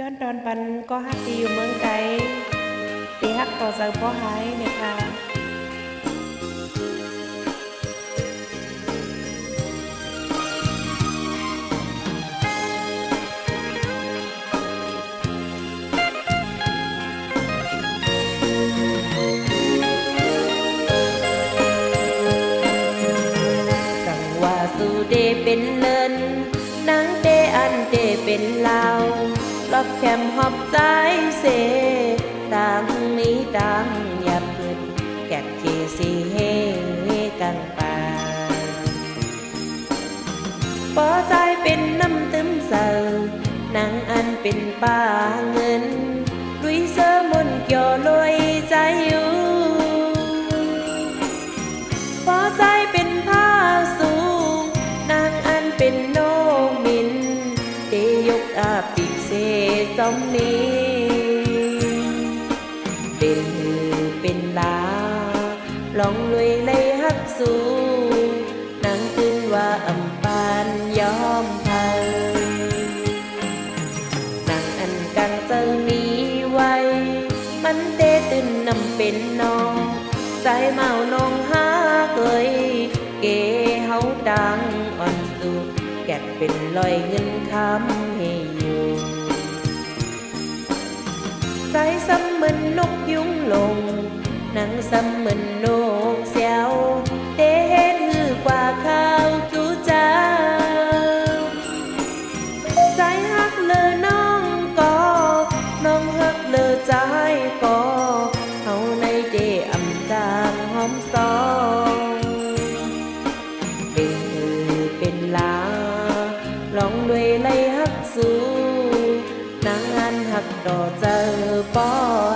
ย้อนตอนปันก็ฮักดีอยู่เมืองไกลตีฮักต่อจากพ่อหายเนี่ยค่ะสังวาสุเดเป็นเลินนางเดอันเดเป็นลา วรอบแคมหอบใจเสต่างนี้ดังอย่าเปิดแกะเคสีเฮกันไปปอใจเป็นน้ำตึมเสอนางอันเป็นป้าง จอมนี้เป็นหือเป็นลาลองลุยเลยฮักสูงนางขึ้นว่าอำปานยอมเธอนางอันกังเจอมีไว้ มันเตตื่นนำเป็นนอง ใจเมานองหาเคยเกเฮาดังอ่อนสุแกะเป็นลอยเงินคำให้อยู่ ใจซ้ำเหมือนนกยุงลง หนังซ้ำเหมือนนกเสียวเตเฮ็ดหือกว่าข้าวจูจ้าใจฮักเลยน้องก็น้องฮักเลยใจก็เฮาในเดอำจางหอมซองเป็นหือเป็นลาลองด้วยไล่ฮักสู้นางอันฮักดอเจอ ป้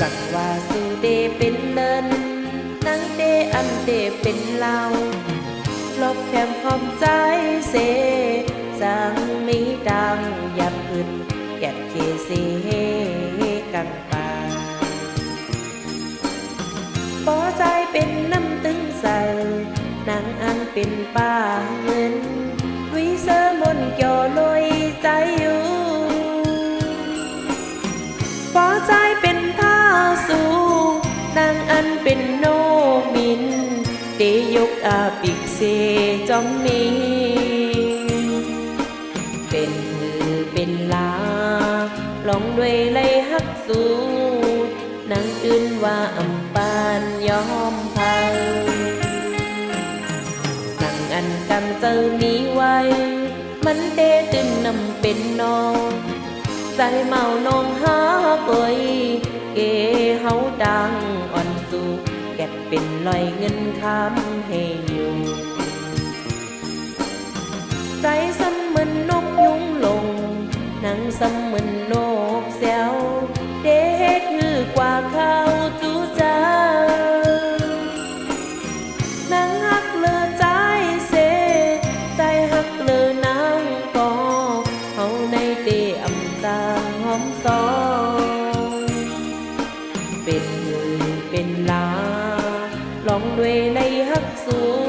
สักว่าสู่เดเป็นเลินนางเดอันเดเป็นเล่าลบแคมพร้อมใจเสสังมีดังยับอึดแกะเคสีเฮกันไปปอใจเป็นน้ำตึงใสนางอันเป็นปา เตยกอาปิกเซจอมมีเป็นหือเป็นลาลองด้วยไล่ฮักสูนางอื่นว่าอำปา เป็นลอยเงินคำให้อยู่ ใจซ้ำเหมือนนกยุงลง หนังซ้ำเหมือนนกแซวเดเฮ็ดคือกว่าเขาจูจ้านางฮักเลอใจเส ใจฮักเลอนางก็เฮาในเตอำจางหอมซองเป็นหือเป็นลา ลองด้ว